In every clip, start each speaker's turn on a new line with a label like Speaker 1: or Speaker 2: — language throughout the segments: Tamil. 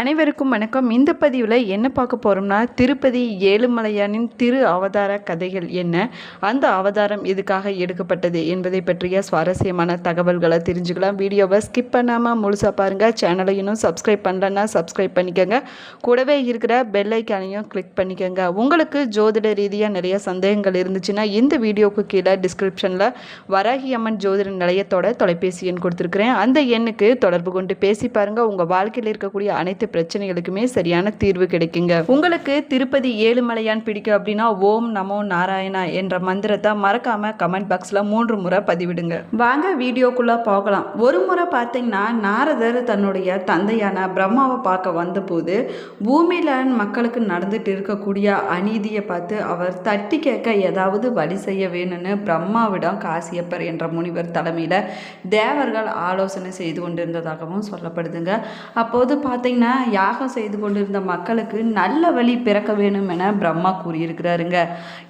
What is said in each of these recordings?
Speaker 1: அனைவருக்கும் வணக்கம். இந்த பதிவில் என்ன பார்க்க போகிறோம்னா திருப்பதி ஏழுமலையானின் திரு அவதார கதைகள் என்ன? அந்த அவதாரம் எதுக்காக எடுக்கப்பட்டது என்பதை பற்றிய சுவாரஸ்யமான தகவல்களை தெரிஞ்சுக்கலாம். வீடியோவை ஸ்கிப் பண்ணாமல் முழுசாக பாருங்கள் சேனலை இன்னும் சப்ஸ்கிரைப் பண்ணலன்னா சப்ஸ்கிரைப் பண்ணிக்கோங்க. கூடவே இருக்கிற பெல் ஐக்கானையும் கிளிக் பண்ணிக்கோங்க. உங்களுக்கு ஜோதிட ரீதியாக நிறைய சந்தேகங்கள் இருந்துச்சுன்னா இந்த வீடியோவுக்கு கீழே டிஸ்கிரிப்ஷனில் வராகி அம்மன் ஜோதிட நிலையத்தோட தொலைபேசி எண் கொடுத்துருக்குறேன். அந்த எண்ணுக்கு தொடர்பு கொண்டு பேசி பாருங்கள் உங்கள் வாழ்க்கையில் இருக்கக்கூடிய அனைத்து பிரச்சனைகளுக்குமே சரியான தீர்வு கிடைக்குங்க. உங்களுக்கு திருப்பதி ஏழுமலையான் பிடிக்கும் அப்படின்னா ஓம் நமோ நாராயணா என்ற மந்திரத்தை மறக்காம கமெண்ட் பாக்ஸில் மூன்று முறை பதிவிடுங்க. வாங்க வீடியோக்குள்ள போகலாம். ஒரு முறை பார்த்தீங்கன்னா நாரதர் தன்னுடைய தந்தையான பிரம்மாவை பார்க்க வந்தபோது பூமியில மக்களுக்கு நடந்துட்டு இருக்கக்கூடிய அநீதியை பார்த்து அவர் தட்டி கேட்க ஏதாவது வழி செய்ய வேணும்னு பிரம்மாவிடம் காசியப்பர் என்ற முனிவர் தலைமையில் தேவர்கள் ஆலோசனை செய்து கொண்டிருந்ததாகவும் சொல்லப்படுதுங்க. அப்போது பார்த்தீங்கன்னா யாகம் செய்து கொண்டிருந்த மக்களுக்கு நல்ல வழி பிறக்க வேணும் என பிரம்மா கூறியிருக்கிறாருங்க.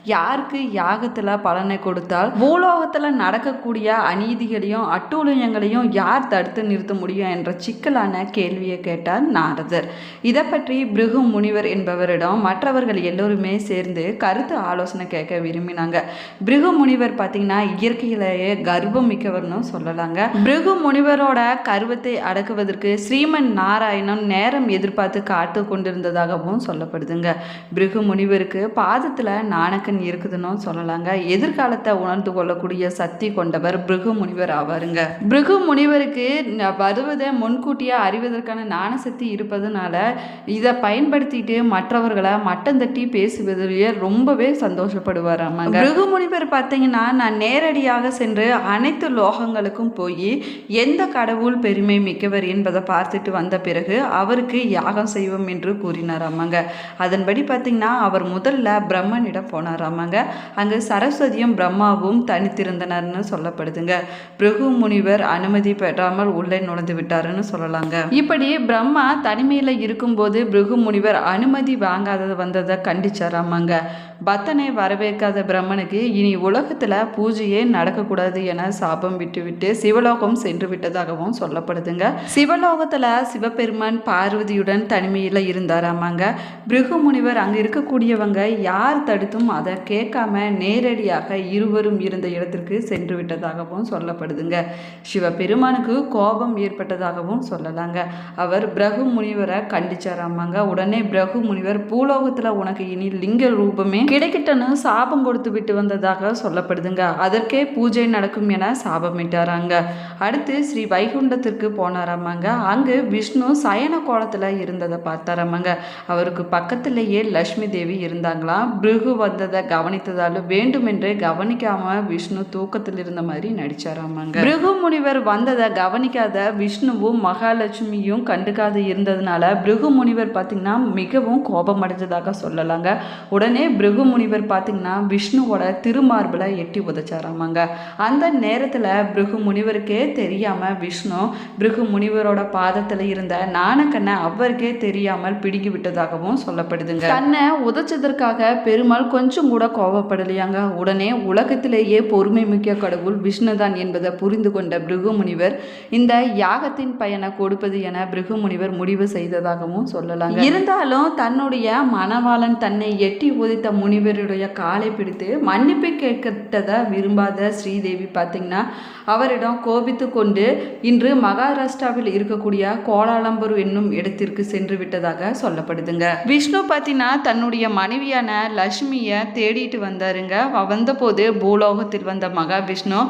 Speaker 1: யாருக்கு யாகத்தில் பலனை கொடுத்தால் பூலோகத்தில் நடக்கக்கூடிய அநீதிகளையும் அட்டூழியங்களையும் யார் தடுத்து நிறுத்த முடியும் என்ற சிக்கலான கேள்வியை கேட்டார் நாரதர். இதை பற்றி பிருகு முனிவர் என்பவரிடம் மற்றவர்கள் எல்லோருமே சேர்ந்து கருத்து ஆலோசனை கேட்க விரும்பினாங்க. பிருகு முனிவர் பார்த்தீங்கன்னா இயற்கையிலேயே கர்வம் மிக்கவர்னு சொல்லலாங்க. பிருகு முனிவரோட கர்வத்தை அடக்குவதற்கு ஸ்ரீமன் நாராயணன் நேர நேரம் எதிர்பார்த்து காத்து கொண்டிருந்ததாகவும் சொல்லப்படுதுங்க. பிருகு முனிவருக்கு பாதத்தில் நாணக்கன் இருக்குதுன்னு சொல்லலாங்க. எதிர்காலத்தை உணர்ந்து கொள்ளக்கூடிய சக்தி கொண்டவர் பிருகு முனிவர் ஆவாருங்க. பிருகு முனிவருக்கு வருவதை முன்கூட்டியே அறிவதற்கான ஞான சக்தி இருப்பதனால இதை பயன்படுத்திட்டு மற்றவர்களை மட்டம் தட்டி பேசுவதிலேயே ரொம்பவே சந்தோஷப்படுவாராமாங்க. பிருகு முனிவர் பார்த்தீங்கன்னா நான் நேரடியாக சென்று அனைத்து லோகங்களுக்கும் போய் எந்த கடவுள் பெருமை மிக்கவர் என்பதை பார்த்துட்டு வந்த பிறகு அவர் அவருக்கு யாகம் செய்வோம் என்று கூறினார் ஆமாங்க அதன்படி பார்த்தீங்கன்னா அவர் முதல்ல பிரம்மனிடம் போனார் ஆமாங்க அங்கு சரஸ்வதியும் பிரம்மாவும் தனித்திருந்தனர்னு சொல்லப்படுதுங்க. பிருகு முனிவர் அனுமதி பெறாமல் உள்ளே நுழைந்து விட்டாருன்னு சொல்லலாங்க. இப்படி பிரம்மா தனிமையில் இருக்கும்போது பிருகு முனிவர் அனுமதி வாங்காதது வந்ததை கண்டிச்சார் ஆமாங்க பக்தனை வரவேற்காத பிரம்மனுக்கு இனி உலகத்தில் பூஜையே நடக்கக்கூடாது என சாபம் விட்டுவிட்டு சிவலோகம் சென்று விட்டதாகவும் சொல்லப்படுதுங்க. சிவலோகத்தில் சிவபெருமான் பார்வதியுடன் தனிமையில் இருந்தார் ஆமாங்க. பிருகு முனிவர் அங்கே இருக்கக்கூடியவங்க யார் தடுத்தும் அதை கேட்காம நேரடியாக இருவரும் இருந்த இடத்திற்கு சென்று விட்டதாகவும் சொல்லப்படுதுங்க. சிவபெருமானுக்கு கோபம் ஏற்பட்டதாகவும் சொல்லலாங்க. அவர் பிரகு முனிவரை கண்டிச்சார் ஆமாங்க. உடனே பிரகு முனிவர் பூலோகத்தில் உனக்கு இனி லிங்க ரூபமே கிடைக்கிட்டன்னு சாபம் கொடுத்து விட்டு வந்ததாக சொல்லப்படுதுங்க. அதற்கே பூஜை நடக்கும் என சாபமிட்டாராங்க. அடுத்து ஸ்ரீ வைகுண்டத்திற்கு போனாராமாங்க அங்கு விஷ்ணு சயன கோலத்தில் இருந்ததை பார்த்தாராமாங்க அவருக்கு பக்கத்திலேயே லக்ஷ்மி தேவி இருந்தாங்களாம் பிருகு வந்ததை கவனித்ததால வேண்டுமென்றே கவனிக்காம விஷ்ணு தூக்கத்தில் இருந்த மாதிரி நடிச்சாராமாங்க பிருகு முனிவர் வந்ததை கவனிக்காத விஷ்ணுவும் மகாலட்சுமியும் கண்டுக்காது இருந்ததுனால பிருகு முனிவர் பார்த்தீங்கன்னா மிகவும் கோபமடைஞ்சதாக சொல்லலாங்க. உடனே பிருகு முனிவர் பார்த்தீங்கன்னா விஷ்ணுவோட திருமார்பில் எட்டி உதச்சாராமாங்க அந்த நேரத்தில் பிருகு முனிவருக்கே தெரியாமல் விஷ்ணு பிருகு முனிவரோட பாதத்தில் இருந்த நாணக்கண்ணை அவருக்கே தெரியாமல் பிடுங்கி விட்டதாகவும் சொல்லப்படுதுங்க. தன்னை உதைச்சதற்காக பெருமாள் கொஞ்சம் கூட கோபப்படலையாங்க உடனே உலகத்திலேயே பொறுமை மிக்க கடவுள் விஷ்ணுதான் என்பதை புரிந்து கொண்ட பிருகு முனிவர் இந்த யாகத்தின் பயனை கொடுப்பது என பிருகு முனிவர் முடிவு செய்ததாகவும் சொல்லலாங்க. இருந்தாலும் தன்னுடைய மணவாளன் தன்னை எட்டி உதைத்த முனிவருடைய காலை பிடித்து மன்னிப்பு கேட்கட்டதை விரும்பாத ஸ்ரீதேவி பார்த்தீங்கன்னா அவரிடம் கோபித்து கொண்டு இன்று மகாராஷ்டிராவில் இருக்கக்கூடிய கோலாலம்பூர் என்னும் இடத்திற்கு சென்று விட்டதாக சொல்லப்படுதுங்க. விஷ்ணு பார்த்தீங்கன்னா தன்னுடைய மனைவியான லட்சுமியை தேடிட்டு வந்தாருங்க. வந்தபோது பூலோகத்தில் வந்த மகாவிஷ்ணு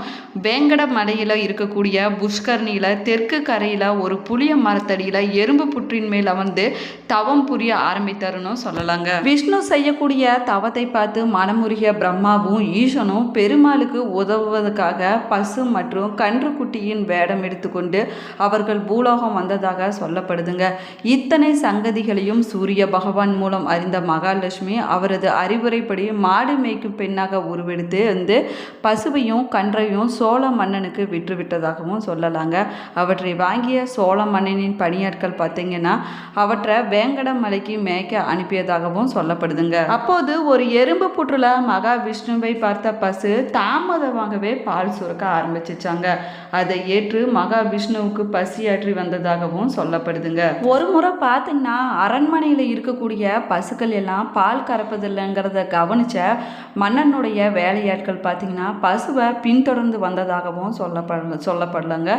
Speaker 1: வேங்கட மலையில் இருக்கக்கூடிய புஷ்கர்ணியில் தெற்கு கரையில் ஒரு புளிய மரத்தடியில் எறும்பு புற்றின் மேல் அமர்ந்து தவம் புரிய ஆரம்பித்தாருன்னு சொல்லலாங்க. விஷ்ணு செய்யக்கூடிய தவத்தை பார்த்து மனமுருகிய பிரம்மாவும் ஈசனும் பெருமாளுக்கு உதவுவதற்காக பசு மற்றும் கன்று குட்டியின் வேடம் எடுத்துக்கொண்டு அவர்கள் பூலோகம் வந்ததாக சொல்லப்படுதுங்க. இத்தனை சங்கதிகளையும் சூரிய பகவான் மூலம் அறிந்த மகாலட்சுமி அவரது அறிவுரைப்படி மாடு மேய்க்கும் பெண்ணாக உருவெடுத்து வந்து பசுவையும் கன்றையும் சோழ மன்னனுக்கு விற்றுவிட்டதாகவும் சொல்லலாங்க. அவற்றை வாங்கிய சோழ மன்னனின் பணியாட்கள் பார்த்தீங்கன்னா அவற்றை வேங்கட மலைக்கு மேய்க்க அனுப்பியதாகவும் சொல்லப்படுதுங்க. அப்போது ஒரு எறும்பு புற்றுல மகாவிஷ்ணுவை பார்த்த பசு தாமதமாகவே பால் சுரக்க ஆரம்பிச்சிச்சாங்க. அதை ஏற்று மகாவிஷ்ணுவுக்கு பசியாற்றி வந்ததாகவும் சொல்லப்படுதுங்க. ஒரு முறை பார்த்தீங்கன்னா அரண்மனையில் இருக்கக்கூடிய பசுக்கள் எல்லாம் பால் கறப்பதில்லைங்கிறத கவனித்த மன்னனுடைய வேலையாட்கள் பார்த்தீங்கன்னா பசுவை பின்தொடர்ந்து வந்ததாகவும் சொல்லப்பட சொல்லப்படலங்க.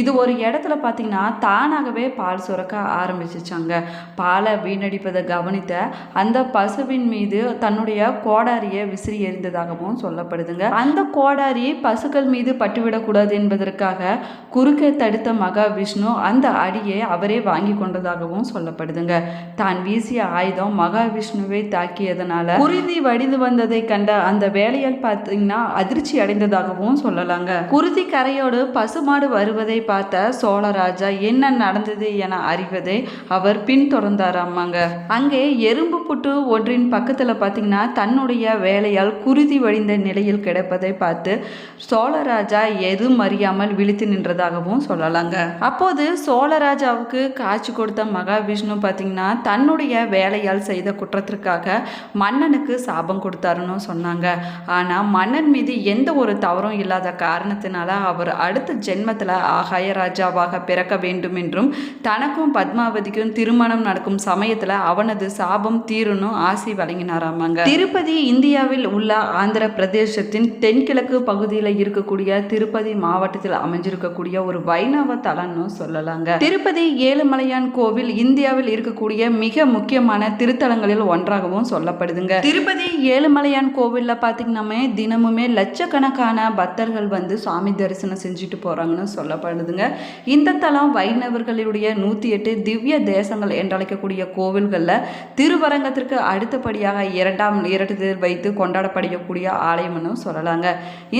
Speaker 1: இது ஒரு இடத்துல பார்த்தீங்கன்னா தானாகவே பால் சுரக்க ஆரம்பிச்சிச்சாங்க. பாலை வீணடிப்பதை கவனித்த அந்த பசுவின் மீது தன்னுடைய கோடாரியை விசிறி எறிந்ததாகவும் சொல்லப்படுதுங்க. அந்த கோடாரி பசுக்கள் மீது பட்டுவிடக்கூடாது என்பதற்காக குறுக்கே தடுத்த மகாவிஷ்ணு அந்த அடியை அவரே வாங்கி கொண்டு கொண்டதாகவும் சொல்லப்படுதுங்க. தான் வீசிய ஆயுதம் மகாவிஷ்ணுவை தாக்கியதனால குருதி வடிந்து வந்ததை கண்ட அந்த வேலையால் பார்த்தீங்கன்னா அதிர்ச்சி அடைந்ததாகவும் சொல்லலாங்க. குருதி கரையோடு பசுமாடு வருவதை பார்த்த சோழராஜா என்ன நடந்தது என அறிவதை அவர் பின்தொடர்ந்தாராமாங்க. அங்கே எறும்பு புட்டு ஒன்றின் பக்கத்தில் பார்த்தீங்கன்னா தன்னுடைய வேலையால் குருதி வழிந்த நிலையில் கிடப்பதை பார்த்து சோழராஜா எதுவும் அறியாமல் விழித்து நின்றதாகவும் சொல்லலாங்க. அப்போது சோழராஜாவுக்கு காட்சி கொடுத்த மகாவிஷ்ணு பார்த்தீங்கன்னா தன்னுடைய வேலையால் செய்த குற்றத்திற்காக மன்னனுக்கு சாபம் கொடுத்தாருன்னு சொன்னாங்க. ஆனால் மன்னன் மீது எந்த ஒரு தவறும் இல்லாத காரணத்தினால அவர் அடுத்த ஜென்மத்தில் ஆகாய ராஜாவாக பிறக்க வேண்டும் என்றும் தனக்கும் பத்மாவதிக்கும் திருமணம் நடக்கும் சமயத்தில் அவனது சாபம் தீரணும் ஆசி வழங்கினாராமாங்க. திருப்பதி இந்தியாவில் உள்ள ஆந்திர பிரதேசத்தின் தென்கிழக்கு பகுதியில் இருக்கக்கூடிய திருப்பதி மாவட்டத்தில் அமைஞ்சிருக்கக்கூடிய ஒரு வைணவ தலம்னு சொல்லலாங்க. திருப்பதி ஏழுமலையான் கோவில் இந்தியாவில் இருக்கக்கூடிய மிக முக்கியமான திருத்தலங்களில் ஒன்றாகவும் சொல்லப்படுதுங்க. திருப்பதி ஏழுமலையான் கோவிலில் பார்த்தீங்கன்னா தினமுமே லட்சக்கணக்கான பக்தர்கள் வந்து சுவாமி தரிசனம் செஞ்சுட்டு போகிறாங்கன்னு சொல்லப்படுதுங்க. இந்த தலம் வைணவர்களுடைய நூற்றி எட்டு திவ்ய தேசங்கள் என்றழைக்கக்கூடிய கோவில்களில் திருவரங்கத்திற்கு அடுத்தபடியாக இரண்டாம் இடத்தில் வைத்து கொண்டாடப்படக்கூடிய ஆலயம்னு சொல்லலாங்க.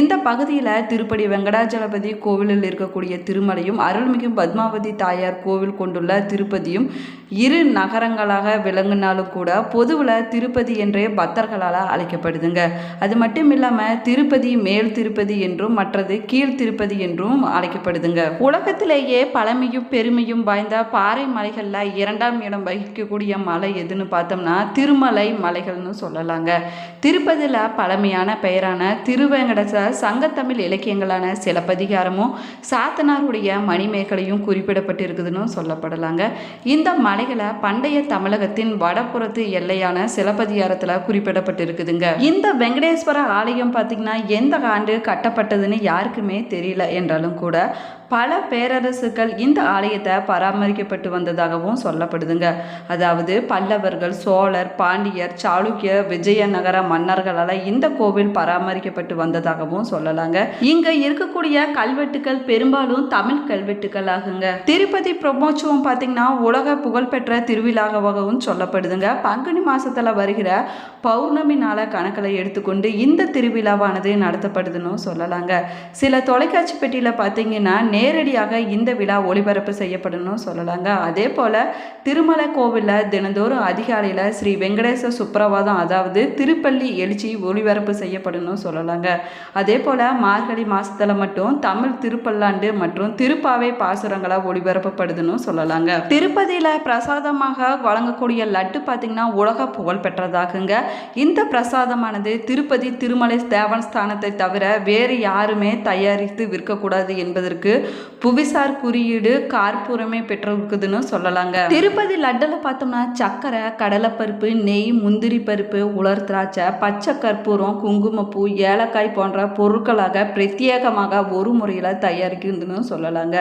Speaker 1: இந்த பகுதியில் திருப்பதி வெங்கடாஜலபதி கோவிலில் இருக்கக்கூடிய திருமலையும் அருள்மிகு பத்மாவதி தாயார் கோவில் கொண்டுள்ள திருப்பதியும் இரு நகரங்களாக விளங்கினாலும் கூட பொதுவில் திருப்பதி என்றே பக்தர்களால் அழைக்கப்படுதுங்க. அது மட்டும் இல்லாமல் திருப்பதி மேல் திருப்பதி என்றும் மற்றது கீழ் திருப்பதி என்றும் அழைக்கப்படுதுங்க. உலகத்திலேயே பழமையும் பெருமையும் வாய்ந்த பாறை மலைகளில் இரண்டாம் இடம் வகிக்கக்கூடிய மலை எதுன்னு பார்த்தோம்னா திருமலை மலைகள்னு சொல்லலாங்க. திருப்பதியில் பழமையான பெயரான திருவேங்கடச சங்கத்தமிழ் இலக்கியங்களான சிலப்பதிகாரமும் சாத்தனாருடைய மணிமேகலையும் குறிப்பிடப்பட்டிருக்குதுன்னு சொல்லப்படலாங்க. இந்த மலைகளை பண்டைய தமிழகத்தின் வடபுறத்து எல்லையான சிலப்பதிகாரத்தில் குறிப்பிடப்பட்டிருக்குதுங்க. இந்த வெங்கடேஸ்வர ஆலயம் பார்த்தீங்கன்னா எந்த ஆண்டு கட்டப்பட்டதுன்னு யாருக்குமே தெரியல என்றாலும் கூட பல பேரரசுகள் இந்த ஆலயத்தை பராமரிக்கப்பட்டு வந்ததாகவும் சொல்லப்படுதுங்க. அதாவது பல்லவர்கள் சோழர் பாண்டியர் சாளுக்கிய விஜயநகர மன்னர்களால் இந்த கோவில் பராமரிக்கப்பட்டு வந்ததாகவும் சொல்லலாங்க. இங்க இருக்கக்கூடிய கல்வெட்டுக்கள் பெரும்பாலும் தமிழ் கல்வெட்டுக்கள் ஆகுங்க திருப்பதி பிரம்மோற்சவம் பார்த்தீங்கன்னா உலக புகழ்பெற்ற திருவிழாவாகவும் சொல்லப்படுதுங்க. பங்குனி மாதத்தில் வருகிற பௌர்ணமி நாள கணக்கில் எடுத்துக்கொண்டு இந்த திருவிழாவானது நடத்தப்படுதுன்னு சொல்லலாங்க. சில தொலைக்காட்சி பெட்டியில் பார்த்தீங்கன்னா நேரடியாக இந்த விழா ஒளிபரப்பு செய்யப்படணும் சொல்லலாங்க. அதே போல் திருமலை கோவிலில் தினந்தோறும் அதிகாலையில் ஸ்ரீ வெங்கடேச சுப்பிரபாதம் அதாவது திருப்பள்ளி எழுச்சி ஒளிபரப்பு செய்யப்படணும் சொல்லலாங்க. அதே போல் மார்கழி மாதத்தில் மட்டும் தமிழ் திருப்பல்லாண்டு மற்றும் திருப்பாவை பாசுரங்களாக ஒளிபரப்பப்படுதுன்னு சொல்லலாங்க. திருப்பதியில் பிரசாதமாக வழங்கக்கூடிய லட்டு பார்த்தீங்கன்னா உலக புகழ் பெற்றதாகுங்க. இந்த பிரசாதமானது திருப்பதி திருமலை தேவஸ்தானத்தை தவிர வேறு யாருமே தயாரித்து விற்கக்கூடாது என்பதற்கு புவிசார் குறியீடு கார்பூரமே பெற்றிருக்குதுன்னு சொல்லலாங்க. திருப்பதி லட்டில் பார்த்தோம்னா சர்க்கரை கடலைப்பருப்பு நெய் முந்திரி பருப்பு உலர் திராட்சை பச்சை கற்பூரம் குங்குமப்பூ ஏலக்காய் போன்ற பொருட்களாக பிரத்யேகமாக ஒரு முறையில் தயாரிக்குதுன்னு சொல்லலாங்க.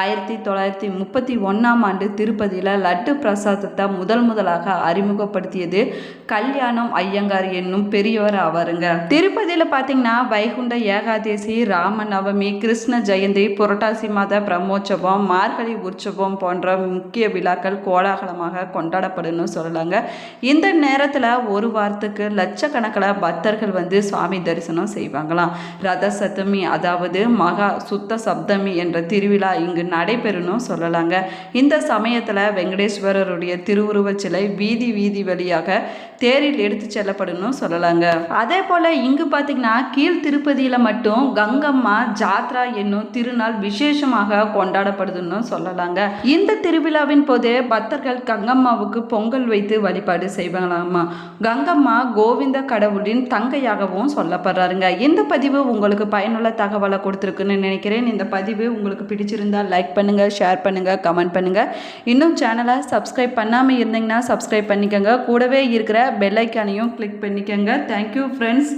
Speaker 1: ஆயிரத்தி தொள்ளாயிரத்தி முப்பத்தி ஒன்றாம் ஆண்டு திருப்பதியில் லட்டு பிரசாதத்தை முதல் முதலாக அறிமுகப்படுத்தியது கல்யாணம் ஐயங்கார் என்னும் பெரியவர் ஆவாருங்க திருப்பதியில் பார்த்தீங்கன்னா வைகுண்ட ஏகாதேசி ராம நவமி கிருஷ்ண ஜெயந்தி புரட்டாசி மாத பிரம்மோற்சவம் மார்கழி உற்சவம் போன்ற முக்கிய விழாக்கள் கோலாகலமாக கொண்டாடப்படும்னு சொல்லலாங்க. இந்த நேரத்தில் ஒரு வாரத்துக்கு லட்சக்கணக்கில் பக்தர்கள் வந்து சுவாமி தரிசனம் செய்வாங்களாம். ரத சப்தமி அதாவது மகா சுத்த சப்தமி என்ற திருவிழா இங்கு நடைபெறும்னு சொல்லலாங்க. இந்த சமயத்தில் வெங்கடேஸ்வரருடைய திருவுருவச் சிலை வீதி வீதி வழியாக தேரில் எடுத்து செல்லப்படணும் சொல்லலாங்க. அதே போல் இங்கு பார்த்தீங்கன்னா கீழ் திருப்பதியில் மட்டும் கங்கம்மா ஜாத்ரா என்னும் திருநாள் விசேஷமாக கொண்டாடப்படுதுன்னு சொல்லலாங்க. இந்த திருவிழாவின் போது பக்தர்கள் கங்கம்மாவுக்கு பொங்கல் வைத்து வழிபாடு செய்வாங்களாமா? கங்கம்மா கோவிந்த கடவுளின் தங்கையாகவும் சொல்லப்படுறாருங்க. இந்த பதிவு உங்களுக்கு பயனுள்ள தகவலை கொடுத்துருக்குன்னு நினைக்கிறேன். இந்த பதிவு உங்களுக்கு பிடிச்சிருந்தா லைக் பண்ணுங்கள் ஷேர் பண்ணுங்கள் கமெண்ட் பண்ணுங்கள் இன்னும் சேனலை சப்ஸ்கிரைப் பண்ணாமல் இருந்தீங்கன்னா சப்ஸ்கிரைப் பண்ணிக்கோங்க. கூடவே இருக்கிற பெல்லைக்கானையும் கிளிக் பண்ணிக்கோங்க. Thank you friends